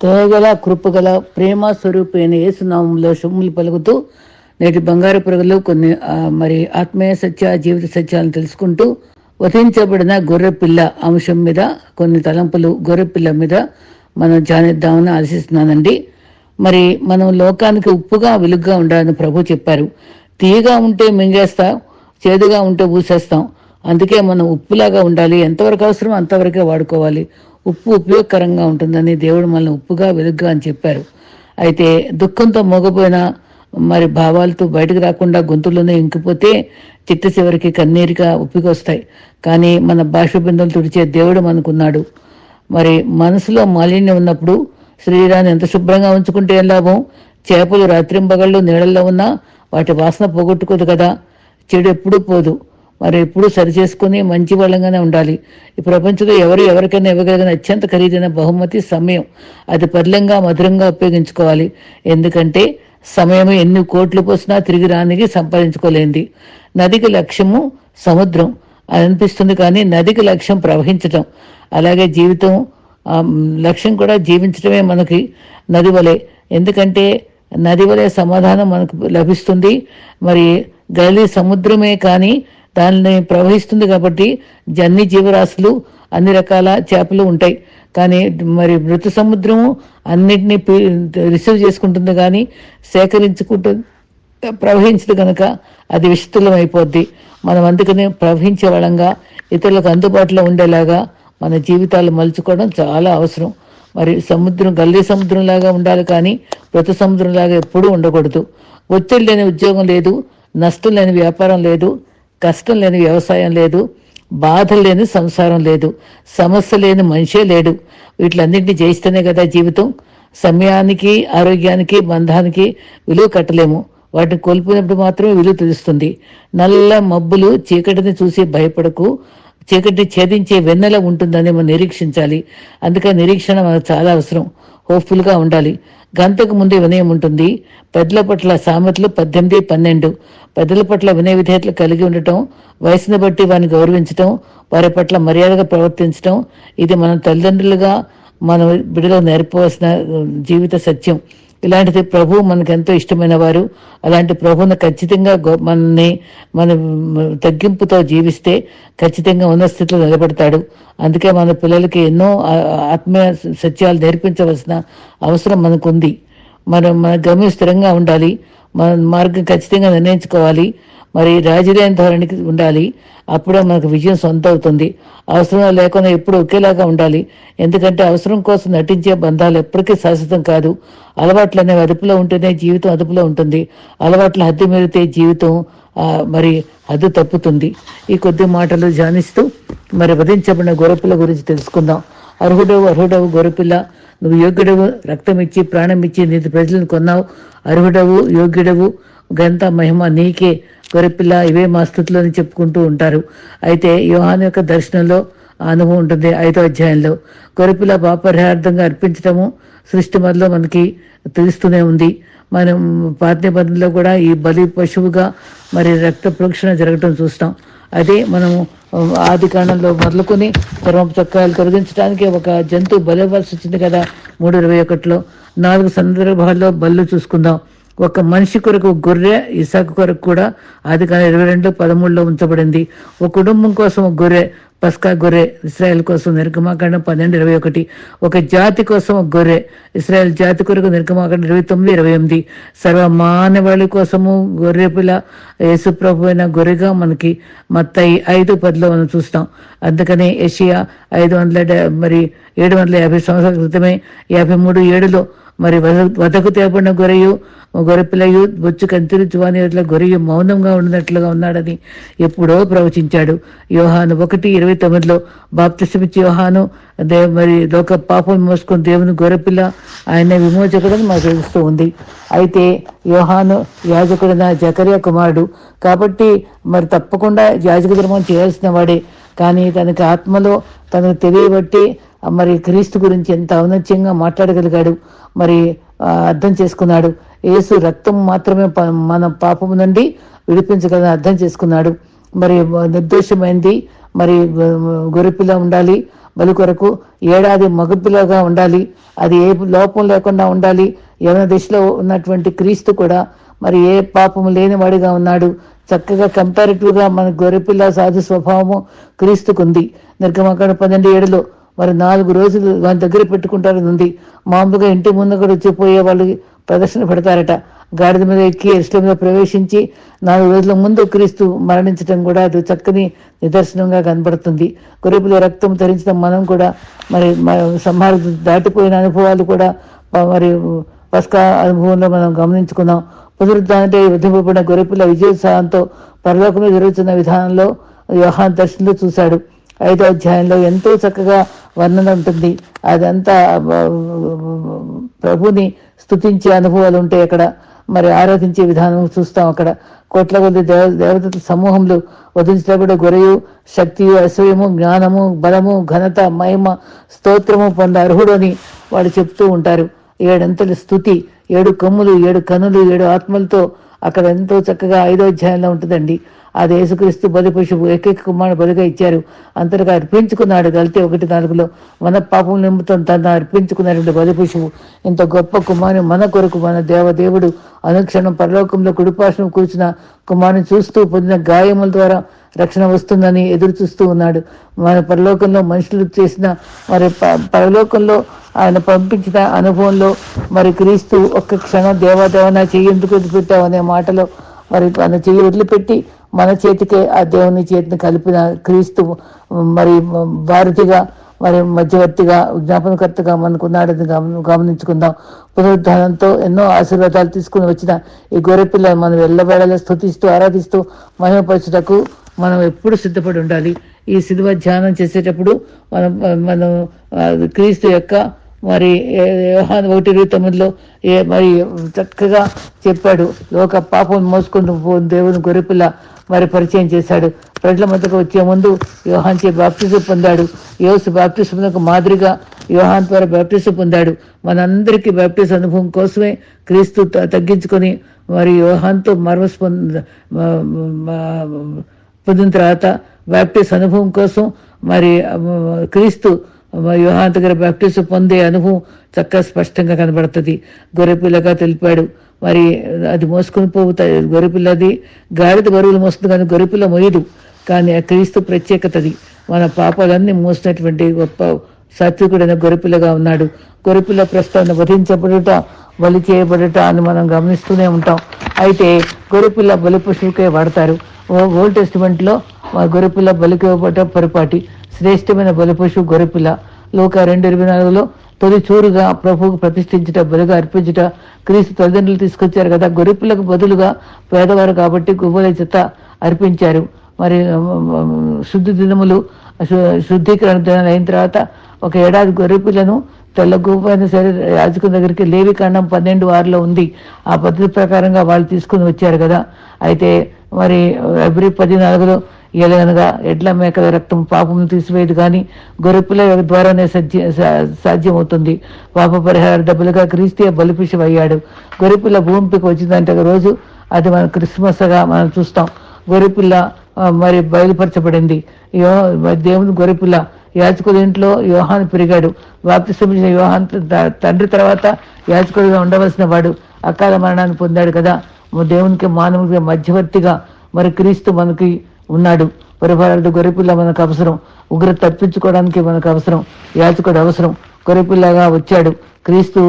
దయగల కృపగల ప్రేమ స్వరూపైన యేసునామంలో శుభములు పలుకుతూ నేటి బంగారు పురుగులు కొన్ని మరి ఆత్మీయ సత్య జీవిత సత్యాలను తెలుసుకుంటూ వధించబడిన గొర్రెపిల్ల అంశం మీద కొన్ని తలంపులు గొర్రెపిల్ల మీద మనం జానిద్దామని ఆశిస్తున్నానండి. మరి మనం లోకానికి ఉప్పుగా వెలుగుగా ఉండాలని ప్రభు చెప్పారు. తీయగా ఉంటే మింగేస్తాం చేదుగా ఉంటే పూసేస్తాం అందుకే మనం ఉప్పులాగా ఉండాలి. ఎంతవరకు అవసరం అంతవరకే వాడుకోవాలి. ఉప్పు ఉపయోగకరంగా ఉంటుందని దేవుడు మనల్ని ఉప్పుగా వెలుగుగా అని చెప్పారు. అయితే దుఃఖంతో మోగపోయిన మరి భావాలతో బయటకు రాకుండా గొంతుల్లోనే ఇంకిపోతే చిత్త చివరికి కన్నీరుగా ఉప్పికొస్తాయి. కానీ మన భాష బిందులు తుడిచే దేవుడు మనకున్నాడు. మరి మనసులో మాలిన్యం ఉన్నప్పుడు శరీరాన్ని ఎంత శుభ్రంగా ఉంచుకుంటే ఏం లాభం? చేపలు రాత్రింబగళ్ళు నీళ్ళల్లో ఉన్నా వాటి వాసన పోగొట్టుకోదు కదా. చెడు ఎప్పుడూ పోదు. మరి ఎప్పుడూ సరి చేసుకుని మంచి వాళ్ళంగానే ఉండాలి. ఈ ప్రపంచంలో ఎవరు ఎవరికైనా ఇవ్వగలిగిన అత్యంత ఖరీదైన బహుమతి సమయం. అది పర్లంగా మధురంగా ఉపయోగించుకోవాలి. ఎందుకంటే సమయం ఎన్ని కోట్లు పోసినా తిరిగి రానికి సంపాదించుకోలేంది. నదికి లక్ష్యము సముద్రం. అనిపిస్తుంది కానీ నదికి లక్ష్యం ప్రవహించటం. అలాగే జీవితం లక్ష్యం కూడా జీవించడమే మనకి నది వలె. ఎందుకంటే నది వలె సమాధానం మనకు లభిస్తుంది. మరి గలి సముద్రమే కానీ దానిని ప్రవహిస్తుంది కాబట్టి జన్ని జీవరాశులు అన్ని రకాల చేపలు ఉంటాయి. కానీ మరి మృత సముద్రము అన్నిటినీ రిసీవ్ చేసుకుంటుంది కానీ సేకరించుకుంటు ప్రవహించదు కనుక అది విస్తృతం అయిపోద్ది మనం అందుకనే ప్రవహించే వాళ్ళంగా ఇతరులకు అందుబాటులో ఉండేలాగా మన జీవితాలు మలుచుకోవడం చాలా అవసరం. మరి సముద్రం గల్లీ సముద్రం లాగా ఉండాలి కానీ మృత సముద్రం లాగా ఎప్పుడూ ఉండకూడదు. ఒత్తిడి లేని ఉద్యోగం లేదు నష్టం లేని వ్యాపారం లేదు కష్టం లేని వ్యవసాయం లేదు బాధ లేని సంసారం లేదు సమస్య లేని మనిషే లేడు. వీటిలన్నింటినీ జయిస్తేనే కదా జీవితం. సమయానికి ఆరోగ్యానికి బంధానికి విలువ కట్టలేము. వాటిని కోల్పోయినప్పుడు మాత్రమే విలువ తెలుస్తుంది. నల్ల మబ్బులు చీకటిని చూసి భయపడకు. చీకటిని ఛేదించే వెన్నెల ఉంటుందని మనం నిరీక్షించాలి. అందుకని నిరీక్షణ మనకు చాలా అవసరం. హోప్ఫుల్గా ఉండాలి. గంటకు ముందే వినయం ఉంటుంది. పెద్దల పట్ల సామెతలు పద్దెనిమిది పన్నెండు. పెద్దల పట్ల వినయ విధేయతలు కలిగి ఉండటం వయసును బట్టి వారిని గౌరవించటం వారి పట్ల మర్యాదగా ప్రవర్తించటం ఇది మనం తల్లిదండ్రులుగా మనం బిడ్డలో నేర్పవలసిన జీవిత సత్యం. ఇలాంటిది ప్రభు మనకు ఎంతో ఇష్టమైన వారు అలాంటి ప్రభువును ఖచ్చితంగా గొ- మనల్ని మన తగ్గింపుతో జీవిస్తే ఖచ్చితంగా ఉన్న స్థితిలో నిలబడతాడు. అందుకే మన పిల్లలకి ఎన్నో ఆత్మీయ సత్యాలు నేర్పించవలసిన అవసరం మనకుంది. మనం మన గమ్యం స్థిరంగా ఉండాలి. మార్గం ఖచ్చితంగా నిర్ణయించుకోవాలి. మరి రాజధాని ధోరణికి ఉండాలి. అప్పుడే మనకు విజయం సొంత అవుతుంది అవసరం లేకుండా ఎప్పుడు ఒకేలాగా ఉండాలి. ఎందుకంటే అవసరం కోసం నటించే బంధాలు ఎప్పటికీ శాశ్వతం కాదు. అలవాట్లు అనేవి అదుపులో ఉంటేనే జీవితం అదుపులో ఉంటుంది. అలవాట్ల హద్దు మీరితే జీవితం మరి హద్దు తప్పుతుంది. ఈ కొద్ది మాటలు ధ్యానిస్తూ మరి వధించబడిన గొర్రెపిల్ల గురించి తెలుసుకుందాం. అర్హుడవు అర్హుడవు గొర్రెపిల్ల నువ్వు యోగ్యుడవు రక్తం ఇచ్చి ప్రాణం ఇచ్చి నీ ప్రజలను కొన్నావు. అర్హుడవు యోగ్యుడవు గంత మహిమ నీకే గొరపిల్ల. ఇవే మా స్థుతులని చెప్పుకుంటూ ఉంటారు. అయితే యోహాన్ యొక్క దర్శనంలో అనుభవం ఉంటుంది ఐదో అధ్యాయంలో. గొరపిల్ల పాపరిహార్థంగా అర్పించటము సృష్టి మొదలో మనకి తెలుస్తూనే ఉంది. మనం పాత నిబంధనలో కూడా ఈ బలి పశువుగా మరి రక్త ప్రోక్షణ జరగటం చూస్తాం. అదే మనము ఆది కాండంలో మొదలుకొని చర్మపు చక్రాలు తొలగించడానికి ఒక జంతువు బలివ్వాల్సి వచ్చింది కదా మూడు ఇరవై ఒకటిలో నాలుగు సందర్భాల్లో బళ్ళు చూసుకుందాం. ఒక మనిషి కొరకు గొర్రె ఇసాకు కొరకు కూడా ఆది కాలం ఇరవై రెండు పదమూడులో ఉంచబడింది. ఒక కుటుంబం కోసం గొర్రె పస్కా గొర్రె ఇస్రాయల్ కోసం నిర్గమాకాండం పన్నెండు ఇరవై ఒకటి. ఒక జాతి కోసం ఒక గొర్రె ఇస్రాయల్ జాతి కొరకు నిర్గమాకాండం ఇరవై తొమ్మిది ఇరవై ఎనిమిది. సర్వ మానవాళి కోసము గొర్రె పిల్ల యేసుప్రభు అయిన గొర్రెగా మనకి మత్తయి ఐదు పదిలో మనం చూస్తాం. అందుకనే ఏషియా ఐదు వందల మరి ఏడు వందల యాభై సంవత్సరాల క్రితమే యాభై మూడు ఏడులో మరి వదకు తేపడిన గొరయు గొర్రెపిల్లయు బొచ్చు కంతిరుచు అని గొరయు మౌనంగా ఉన్నట్లుగా ఉన్నాడని ఎప్పుడో ప్రవచించాడు. యోహాను ఒకటి ఇరవై తొమ్మిదిలో బాప్తిసమిచ్చి యోహాను దే మరి లోక పాపం మోసుకొని దేవుని గొరపిల్ల ఆయన విమోచకుడని మాకు తెలుస్తూ ఉంది. అయితే యోహాను యాజకుడైన జకరియా కుమారుడు కాబట్టి మరి తప్పకుండా యాజక ధర్మం చేయాల్సిన వాడే. కానీ తనకి ఆత్మలో తనకు తెలియబట్టి మరి క్రీస్తు గురించి ఎంత ఔన్నత్యంగా మాట్లాడగలిగాడు మరి అర్థం చేసుకున్నాడు. యేసు రక్తం మాత్రమే మన పాపము నుండి విడిపించగలని అర్థం చేసుకున్నాడు. మరి నిర్దోషమైంది. మరి గొర్రెపిల్ల ఉండాలి. బలి కొరకు ఏడాది మగపిల్లగా ఉండాలి. అది ఏ లోపం లేకుండా ఉండాలి. యవన దిశలో ఉన్నటువంటి క్రీస్తు కూడా మరి ఏ పాపం లేనివాడిగా ఉన్నాడు. చక్కగా కంపారిటివ్గా మన గొర్రెపిల్ల సాధు స్వభావము క్రీస్తుకుంది. నిర్గమకాండ పన్నెండు ఏడులో మరి నాలుగు రోజులు వాని దగ్గర పెట్టుకుంటారని ఉంది. మామూలుగా ఇంటి ముందు కూడా వచ్చిపోయే వాళ్ళు ప్రదర్శన పెడతారట. గాడిద మీద ఎక్కి ఎస్టంలో ప్రవేశించి నాలుగు రోజుల ముందు క్రీస్తు మరణించడం కూడా అది చక్కని నిదర్శనంగా కనబడుతుంది. గొర్రెపిల్ల రక్తం ధరించిన మనం కూడా మరి సంహార దాటిపోయిన అనుభవాలు కూడా మరి పస్కా అనుభవంలో మనం గమనించుకున్నాం. పునరుద్ధానంటే విధింపబడిన గొరపుల విజయోత్సాహంతో పరలోకమే జరుగుతున్న విధానంలో వ్యవహార దర్శనంలో చూశాడు. ఐదో అధ్యాయంలో ఎంతో చక్కగా వర్ణన ఉంటుంది. అదంతా ప్రభుని స్థుతించే అనుభవాలు ఉంటాయి అక్కడ మరి ఆరాధించే విధానం చూస్తాం అక్కడ. కోట్ల కొద్ది దేవ దేవతల సమూహంలో వధించబడే గొరయు శక్తియు అసూయము జ్ఞానము బలము ఘనత మహిమ స్తోత్రము పొంద అర్హుడు అని వాళ్ళు చెప్తూ ఉంటారు. ఏడంతల స్థుతి ఏడు కమ్ములు ఏడు కనులు ఏడు ఆత్మలతో అక్కడ ఎంతో చక్కగా ఐదో అధ్యాయంలో ఉంటుందండి. అది యేసుక్రీస్తు బలి పశువు ఏకైక కుమారుడు బలిగా ఇచ్చారు. అంతగా అర్పించుకున్నాడు. గలితే ఒకటి నాలుగులో మన పాపం నిమిత్తం తను అర్పించుకున్నటువంటి బలి పశువు ఇంత గొప్ప కుమారుని మన కొరకు మన దేవదేవుడు అనుక్షణం పరలోకంలో కుడిపాశం కూర్చున్న కుమారుని చూస్తూ పొందిన గాయముల ద్వారా రక్షణ వస్తుందని ఎదురు చూస్తూ ఉన్నాడు. మన పరలోకంలో మనుషులు చేసిన మరి ప- పరలోకంలో ఆయన పంపించిన అనుభవంలో మరి క్రీస్తు ఒక్క క్షణం దేవాదేవన చెయ్యి ఎందుకు వదిలిపెట్టావు అనే మాటలో మరి తన చెయ్యి వదిలిపెట్టి మన చేతికే ఆ దేవుని చేతిని కలిపిన క్రీస్తు మరి భారతిగా మరి మధ్యవర్తిగా విజ్ఞాపనకర్తగా మనకున్నాడని గమని గమనించుకుందాం. పునరుద్ధానంతో ఎన్నో ఆశీర్వాదాలు తీసుకుని వచ్చిన ఈ గొర్రెపిల్ల మనం ఎల్లవేళలా స్థుతిస్తూ ఆరాధిస్తూ మహిమపరచుటకు మనం ఎప్పుడు సిద్ధపడి ఉండాలి. ఈ సిలువ ధ్యానం చేసేటప్పుడు మనం మనం క్రీస్తు యొక్క మరి వ్యవహారం ఒకటి ఇరవై తొమ్మిదిలో ఏ మరి చక్కగా చెప్పాడు. లోక పాపం మోసుకుంటూ పో- దేవుని గొర్రెపిల్ల మరి పరిచయం చేశాడు. ప్రజల మధ్యకు వచ్చే ముందు యోహాన్చే బాప్టిజం పొందాడు. యోసు బాప్టిజంకు మాదిరిగా యోహాన్ ద్వారా బాప్టిజం పొందాడు. మనందరికీ బాప్టిజం అనుభవం కోసమే క్రీస్తు త- తగ్గించుకొని మరి యోహాన్తో మర్మస్ పొందిన తర్వాత బాప్టిస్ అనుభవం కోసం మరి క్రీస్తు యోహాన్ దగ్గర బ్యాప్టిస్ట్ పొందే అనుభవం చక్కగా స్పష్టంగా కనబడుతుంది. గొర్రెపిల్లగా తెలిపాడు. మరి అది మోసుకొని పోతాయి గొర్రెపిల్లది గాడిద బరువులు మోస్తుంది కానీ గొర్రెపిల్ల మొయ్యదు. కానీ ఆ క్రీస్తు ప్రత్యేకతది మన పాపాలన్నీ మోసినటువంటి గొప్ప సాత్వికుడైన గొర్రెపిల్లగా ఉన్నాడు. గొర్రెపిల్ల ప్రస్తావన వధించబడుట బలి చేయబడుట అని మనం గమనిస్తూనే ఉంటాం. అయితే గొర్రెపిల్ల బలి పశువుకే వాడతారు. ఓ- ఓల్డ్ టెస్టిమెంట్ మా గొర్రెపిల్ల బలికి ఇవ్వబడ్డ పొరపాటి శ్రేష్టమైన బలి గొరపిల లోక రెండు ఇరవై నాలుగులో తొలి చూరుగా ప్రభువుకు ప్రతిష్ఠించుట బలిగా అర్పించుట క్రీస్తు తల్లిదండ్రులు తీసుకొచ్చారు కదా. గొర్రెపిల్లకు బదులుగా పేదవారు కాబట్టి గువ్వల చెత్త అర్పించారు. మరి శుద్ధి దినములు శుద్ధీకరణ దినాలు అయిన తర్వాత ఒక ఏడాది గొర్రెపిల్లను తెల్ల గువ్వైన సరే యాజకుని దగ్గరికి లేవి కాండం పన్నెండు వారిలో ఉంది. ఆ పద్ధతి ప్రకారంగా వాళ్ళు తీసుకుని వచ్చారు కదా. అయితే మరి ఎబ్రి పది నాలుగులో ఎలాగనగా ఎడ్ల మేకల రక్తం పాపం తీసివేయదు కానీ గొర్రెపిల్ల ద్వారానే సజ్జ సా- సాధ్యమవుతుంది. పాప పరిహార డబ్బులుగా క్రీస్తే బలిపిషం అయ్యాడు గొర్రెపిల్ల భూమికి వచ్చిందంటే రోజు అది మన క్రిస్మస్గా మనం చూస్తాం. గొర్రెపిల్ల మరి బయలుపరచబడింది. దేవుని గొర్రెపిల్ల యాచకుల ఇంట్లో యోహాన్ పెరిగాడు. బాప్తిసమించిన యోహాన్ త- తండ్రి తర్వాత యాచకుడిగా ఉండవలసిన వాడు అకాల మరణాన్ని పొందాడు కదా. దేవునికి మానవుడికి మధ్యవర్తిగా మరి క్రీస్తు మనకి ఉన్నాడు. పరిపాలకుడు గొర్రెపిల్ల మనకు అవసరం. ఉగ్రత తప్పించుకోవడానికి మనకు అవసరం. యాచకుడు అవసరం. గొర్రెపిల్లగా వచ్చాడు. క్రీస్తు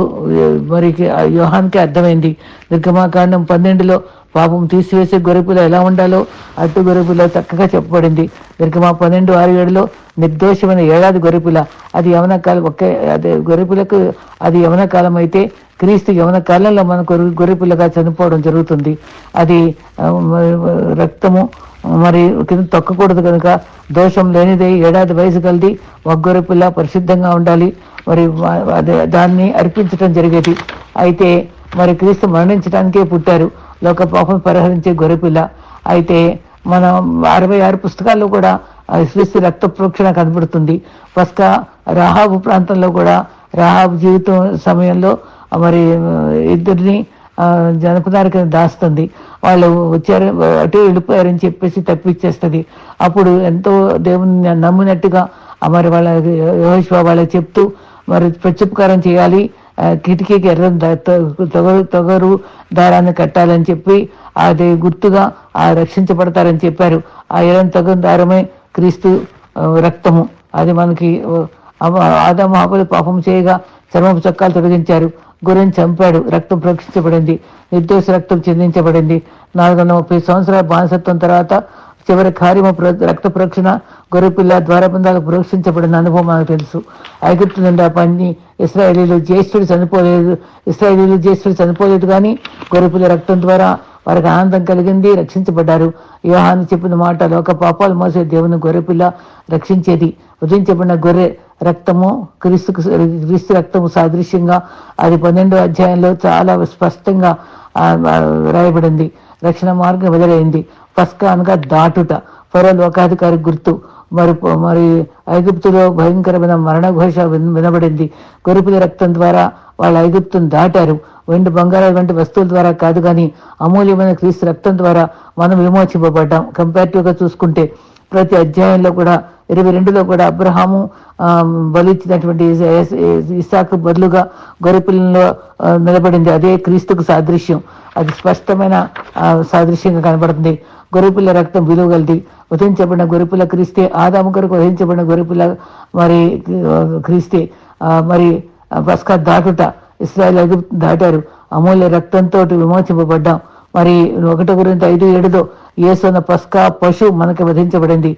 మరి వ్యూహానికి యోహాన్కి అర్థమైంది. నిర్గమాకాండం పన్నెండులో పాపం తీసివేసే గొర్రెపిల్ల ఎలా ఉండాలో అటు గొర్రెపిల్ల చక్కగా చెప్పబడింది. నిర్గమా పన్నెండు ఆరు ఏడులో నిర్దోషమైన ఏడాది గొర్రెపిల్ల. అది యవన కాలం ఒకే అదే గొర్రెపిల్లకు అది యవన కాలం అయితే క్రీస్తు యవన కాలంలో మన గొర్రె గొర్రెపిల్లగా చనిపోవడం జరుగుతుంది. అది రక్తము మరి కింద తొక్కకూడదు కనుక దోషం లేనిదే ఏడాది వయసు కలిది ఒక పరిశుద్ధంగా ఉండాలి. మరి దాన్ని అర్పించడం జరిగేది. అయితే మరి క్రీస్తు మరణించడానికే పుట్టారు. లోక పాపం పరిహరించే గొర్రెపిల్ల. అయితే మనం అరవై ఆరు పుస్తకాల్లో కూడా శ్రీశ్రీ రక్త ప్రోక్షణ కనబడుతుంది. పస్కా రాహాబు ప్రాంతంలో కూడా రాహాబు జీవితం సమయంలో మరి ఇద్దరిని జనపదారి కింద దాస్తుంది. వాళ్ళు వచ్చారు అటు వెళ్ళిపోయారని చెప్పేసి తప్పించేస్తుంది అప్పుడు ఎంతో దేవుని నమ్మినట్టుగా మరి వాళ్ళ యోశ్వ వాళ్ళకి చెప్తూ మరి ప్రత్యుపకారం చేయాలి. కిటికీకి ఎర్ర ద- తొ- తొగరు తొగరు దారాన్ని కట్టాలని చెప్పి అది గుర్తుగా ఆ రక్షించబడతారని చెప్పారు. ఆ ఎర్ర తొగరు దారమే క్రీస్తు రక్తము. అది మనకి ఆదాము ఆకులు పాపం చేయగా చర్మపు చొక్కాలు తొలగించారు గురిని చంపాడు. రక్తం ప్రోక్షించబడింది నిర్దోష రక్తం చెందించబడింది. నాలుగు వందల ముప్పై సంవత్సరాల బానిసత్వం తర్వాత చివరి కార్యము ప్ర- రక్త ప్రోక్షణ గొర్రెపిల్ల ద్వారబంధాలు ప్రోక్షించబడిన అనుభవం మనకు తెలుసు. ఐగుప్తు నుండి ఆ పని ఇస్రాయేలీలు జ్యేష్ఠుడు చనిపోలేదు. ఇస్రాయేలీలు జ్యేష్ఠుడు చనిపోలేదు కానీ గొర్రెపిల్ల రక్తం ద్వారా వారికి ఆనందం కలిగింది రక్షించబడ్డారు. యోహాను చెప్పిన మాట లోక పాపాలు మోసే దేవుని గొర్రెపిల్ల రక్షించేది. ఉదయించబడిన గొర్రె రక్తము క్రీస్తు క్రీస్తు రక్తము సాదృశ్యంగా అది పన్నెండో అధ్యాయంలో చాలా స్పష్టంగా రాయబడింది రక్షణ మార్గం వదిలేయింది పస్కా అనగా దాటుట. ఫరో లోకాధికారి గుర్తు. మరి మరి ఐగుప్తులో భయంకరమైన మరణఘోష వినబడింది. గొరుపుల రక్తం ద్వారా వాళ్ళు ఐగుప్తును దాటారు. వెండి బంగారాల వంటి వస్తువుల ద్వారా కాదు కానీ అమూల్యమైన క్రీస్తు రక్తం ద్వారా మనం విమోచింపబడ్డాం. కంపారిటివ్గా చూసుకుంటే ప్రతి అధ్యాయంలో కూడా ఇరవై రెండులో కూడా అబ్రహాము బలిచ్చినటువంటి ఇసాకు బదులుగా గొరిపిల్లలో నిలబడింది. అదే క్రీస్తుకు సాదృశ్యం. అది స్పష్టమైన సాదృశ్యంగా కనబడుతుంది. గొర్రెపిల్ల రక్తం విలువగలది. వధించబడిన ఉదయించబడిన గొర్రెపిల్ల క్రీస్తే ఆదాము కొరకు ఉదయించబడిన గొర్రెపిల్ల మరి క్రీస్తే మరి పస్కా దాటుట. ఇస్రాయల్ దాటారు. అమూల్య రక్తంతో విమోచింపబడ్డాం. మరి ఒకటి గురించి ఐదు ఏడులో ఏసున్న పస్కా పశువు మనకి వధించబడింది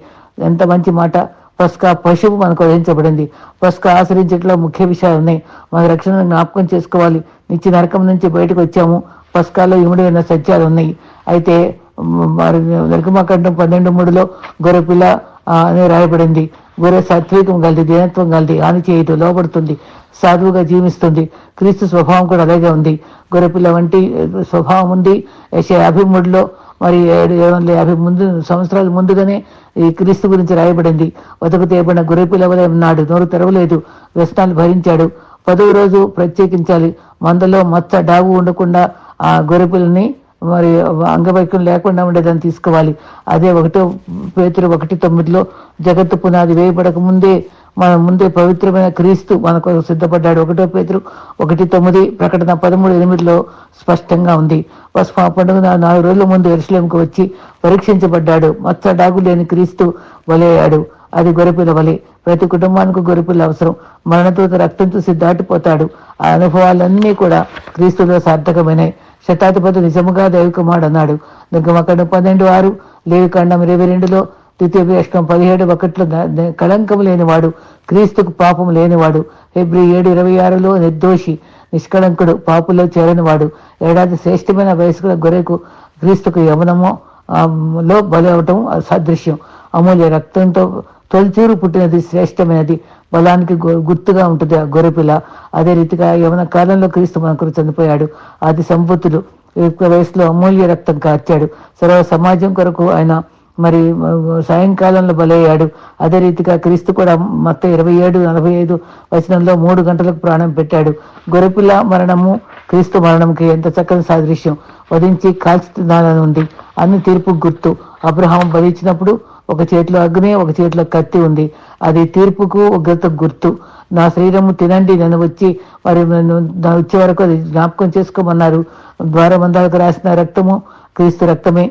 ఎంత మంచి మాట. పస్కా పశువు మనకు వధించబడింది పస్కా ఆశ్రయించట్లో ముఖ్య విషయాలు ఉన్నాయి. మన రక్షణ జ్ఞాపకం చేసుకోవాలి. నిత్య నరకం నుంచి బయటకు వచ్చాము. పస్కాలో ఇమిడి ఉన్న సత్యాలు ఉన్నాయి. అయితే మరి నిర్గమకాండం పన్నెండు మూడులో గొర్రెపిల్ల అని రాయబడింది. గొర్రె సాత్వికం కలిది దీనత్వం కలిది హాని చేయటం లోపడుతుంది సాధువుగా జీవిస్తుంది. క్రీస్తు స్వభావం కూడా అలాగే ఉంది. గొర్రెపిల్ల వంటి స్వభావం ఉంది. యాభై మూడులో మరి ఏడు ఏడు వందల యాభై ముందు సంవత్సరాల ముందుగానే ఈ క్రీస్తు గురించి రాయబడింది. వదకు తేబడిన గొర్రెపిల్ల వలె ఉన్నాడు నోరు తెరవలేదు వ్యసనాలు భరించాడు. పదవ రోజు ప్రత్యేకించాలి. మందలో మచ్చ డాగు ఉండకుండా ఆ గొర్రెపిల్లని మరి అంగవైక్యం లేకుండా ఉండేదాన్ని తీసుకోవాలి. అదే ఒకటో పేతురు ఒకటి తొమ్మిదిలో జగత్తు పునాది వేయబడక ముందే మన ముందే పవిత్రమైన క్రీస్తు మనకు సిద్ధపడ్డాడు. ఒకటో పేతురు ఒకటి తొమ్మిది ప్రకటన పదమూడు ఎనిమిదిలో స్పష్టంగా ఉంది. పసుపా పండుగ నాలుగు రోజుల ముందు ఎరుసలేంకు వచ్చి పరీక్షించబడ్డాడు. మచ్చ డాగు లేని క్రీస్తు వలయ్యాడు అది గొరపిల వలె. ప్రతి కుటుంబానికి గొరపిల్ల అవసరం. మరణతో రక్తంతో చూసి దాటిపోతాడు ఆ అనుభవాలన్నీ కూడా క్రీస్తులో సార్థకమైనాయి శతాధిపతి నిజముగా దైవకుమారుడు అన్నాడు. నిర్గమకాండం పన్నెండు ఆరు లేవికాండం ఇరవై రెండులో ద్వితీయ అష్టం పదిహేడు ఒకటిలో కళంకం లేనివాడు క్రీస్తుకు పాపం లేనివాడు ఫిబ్రి ఏడు ఇరవై ఆరులో నిర్దోషి నిష్కళంకుడు పాపులో చేరనివాడు ఏడాది శ్రేష్టమైన వయస్కుల గొర్రెకు క్రీస్తుకు యవనము లో బలి అవటం అమూల్య రక్తంతో తొలిచూరు పుట్టినది శ్రేష్టమైనది. బలానికి గుర్తుగా ఉంటుంది ఆ గొర్రెపిల్ల. అదే రీతిగా యవన కాలంలో క్రీస్తు మన కొరకు చనిపోయాడు. ఆది సంపత్తులు వయసులో అమూల్య రక్తం కార్చాడు. సర్వ సమాజం కొరకు ఆయన మరి సాయంకాలంలో బలయ్యాడు. అదే రీతిగా క్రీస్తు కూడా మొత్తం ఇరవై ఏడు నలభై ఐదు వచనంలో మూడు గంటలకు ప్రాణం పెట్టాడు. గొరపిల్ల మరణము క్రీస్తు మరణంకి ఎంత చక్కని సాదృశ్యం. వధించి కాల్చుతున్నానని ఉంది అన్ని తీర్పు గుర్తు. అబ్రహాం బలిచ్చినప్పుడు ఒక చేతిలో అగ్ని ఒక చేతిలో కత్తి ఉంది. అది తీర్పుకు ఉగ్రత గుర్తు. నా శరీరము తినండి నన్ను వచ్చి మరి నన్ను వచ్చే వరకు అది జ్ఞాపకం చేసుకోమన్నారు. ద్వారబంధాలకు రాసిన రక్తము క్రీస్తు రక్తమే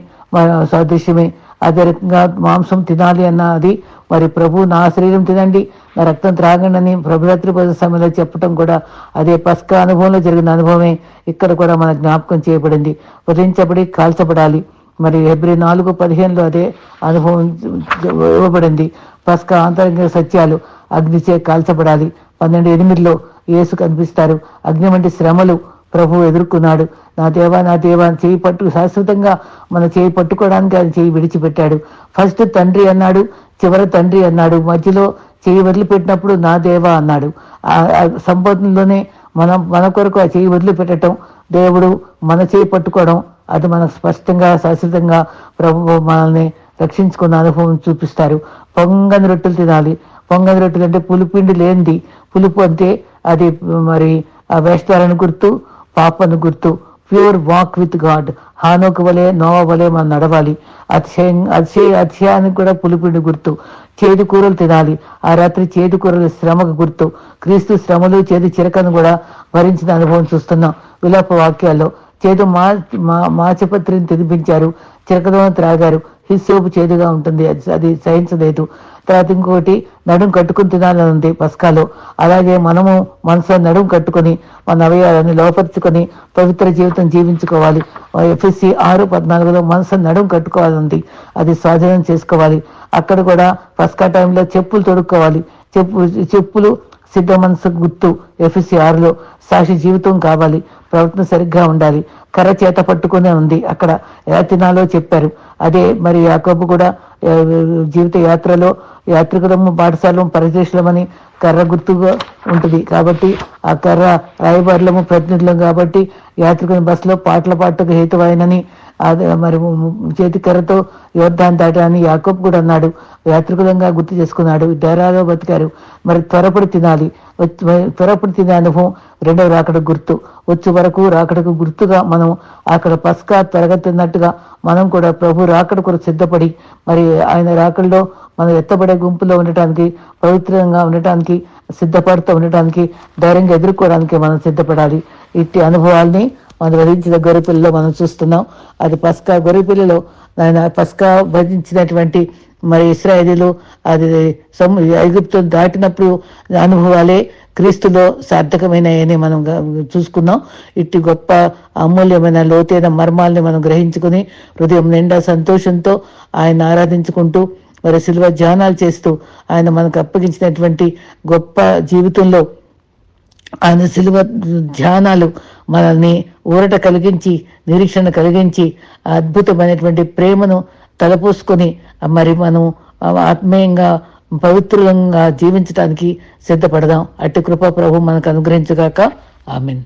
సాదృశ్యమే. అదే రకంగా మాంసం తినాలి అన్న అది. మరి ప్రభు నా శరీరం తినండి నా రక్తం త్రాగండి అని ప్రభురాత్రి పద సమయంలో చెప్పడం కూడా అదే పస్క అనుభవంలో జరిగిన అనుభవమే. ఇక్కడ కూడా మన జ్ఞాపకం చేయబడింది. వధించబడి కాల్చబడాలి. మరి ఎబ్రి నాలుగు పదిహేనులో అదే అనుభవం ఇవ్వబడింది. పస్కా ఆంతరంగ సత్యాలు అగ్నిచే కాల్చబడాలి. పన్నెండు ఎనిమిదిలో యేసు కనిపిస్తారు. అగ్ని వంటి శ్రమలు ప్రభు ఎదుర్కొన్నాడు. నా దేవా నా దేవా చేయి పట్టు శాశ్వతంగా మన చేయి పట్టుకోవడానికి ఆయన చేయి విడిచిపెట్టాడు. ఫస్ట్ తండ్రి అన్నాడు చివరి తండ్రి అన్నాడు మధ్యలో చేయి వదిలిపెట్టినప్పుడు నా దేవా అన్నాడు. ఆ ఆ సంబోధనలోనే మనం మన కొరకు ఆ చేయి వదిలిపెట్టడం దేవుడు మన చేయి పట్టుకోవడం అది మనకు స్పష్టంగా శాశ్వతంగా ప్రభు మనల్ని రక్షించుకున్న అనుభవం చూపిస్తారు. పొంగని రొట్టెలు తినాలి. పొంగని రొట్టెలు అంటే పులిపిండి లేనిది. పులుపు అంటే అది మరి వేస్తారని గుర్తు పాపను గుర్తు. Pure walk with God. హానోక వలె నోవ వలె మనం నడవాలి. అతిశయం అతిశయ అతిశయానికి కూడా పులిపిండి గుర్తు. చేదు కూరలు తినాలి. ఆ రాత్రి చేదు కూరలు శ్రమకు గుర్తు. క్రీస్తు శ్రమలు చేదు చిరకను కూడా భరించిన అనుభవం చూస్తున్నాం. విలాప వాక్యాల్లో చేదు మా మా- మాచపత్రిని తినిపించారు. చిరకదోన త్రాగారు. హిస్సోపు చేదుగా ఉంటుంది. అది అది సహించలేదు తర్వాత ఇంకొకటి నడుం కట్టుకుని తినాలని ఉంది పస్కాలో. అలాగే మనము మనసు నడుం కట్టుకొని మన అవయవాలని లోపరుచుకొని పవిత్ర జీవితం జీవించుకోవాలి. ఎఫ్ఎస్సి ఆరు పద్నాలుగులో మనసు నడుం కట్టుకోవాలంది అది స్వాధీనం చేసుకోవాలి. అక్కడ కూడా పస్కా టైంలో చెప్పులు తొడుక్కోవాలి. చెప్పు చెప్పులు సిద్ధ మనసు గుర్తు ఎఫ్ఎస్సి ఆరులో సాక్షి జీవితం కావాలి. ప్రవర్తన సరిగ్గా ఉండాలి. కర్ర చేత పట్టుకునే ఉంది. అక్కడ ఎలా తినాలో చెప్పారు. అదే మరి యాకబు కూడా జీవిత యాత్రలో యాత్రికులము పాఠశాలము పరిశీలమని కర్ర గుర్తుగా ఉంటుంది. కాబట్టి ఆ కర్ర రాయబారులము ప్రతినిధులం కాబట్టి యాత్రికుని బస్సులో పాటల పాటకు హేతువైనని అదే మరి చేతి కర్రతో యోద్ధాన్ని దాటాని యాకోబ్ కూడా అన్నాడు. యాత్రికులంగా గుర్తు చేసుకున్నాడు. డేరాలో బతికారు. మరి త్వరపడి తినాలి. వచ్చి- త్వరపడి తినే అనుభవం రెండవ రాకడ గుర్తు. వచ్చే వరకు రాకడకు గుర్తుగా మనం అక్కడ పస్కా త్వరగా మనం కూడా ప్రభు రాకడ కొరకు సిద్ధపడి మరి ఆయన రాకడలో మనం ఎత్తబడే గుంపులో ఉండటానికి పవిత్రంగా ఉండటానికి సిద్ధపడుతూ ఉండటానికి ధైర్యంగా ఎదుర్కోవడానికి మనం సిద్ధపడాలి. ఇట్టి అనుభవాల్ని మనం వధించిన గొర్రెపిల్లలో మనం చూస్తున్నాం. అది పస్కా గొర్రెపిల్లలో ఆయన పస్కా వధించినటువంటి మరి ఇస్రాయేలీలు అది సము ఐగుప్తు దాటినప్పుడు అనుభవాలే క్రీస్తులో సార్థకమైనయని మనం చూసుకున్నాం. ఇట్టి గొప్ప అమూల్యమైన లోతైన మర్మాల్ని మనం గ్రహించుకుని హృదయం నిండా సంతోషంతో ఆయన ఆరాధించుకుంటూ మరి శిల్వ ధ్యానాలు చేస్తూ ఆయన మనకు అప్పగించినటువంటి గొప్ప జీవితంలో ఆయన శిలువ ధ్యానాలు మనల్ని ఊరట కలిగించి నిరీక్షణ కలిగించి అద్భుతమైనటువంటి ప్రేమను తలపోసుకొని మరి మనం ఆత్మీయంగా పవిత్రంగా జీవించడానికి సిద్ధపడదాం. అట్టి కృపా ప్రభు మనకు అనుగ్రహించగాక. ఆమెన్.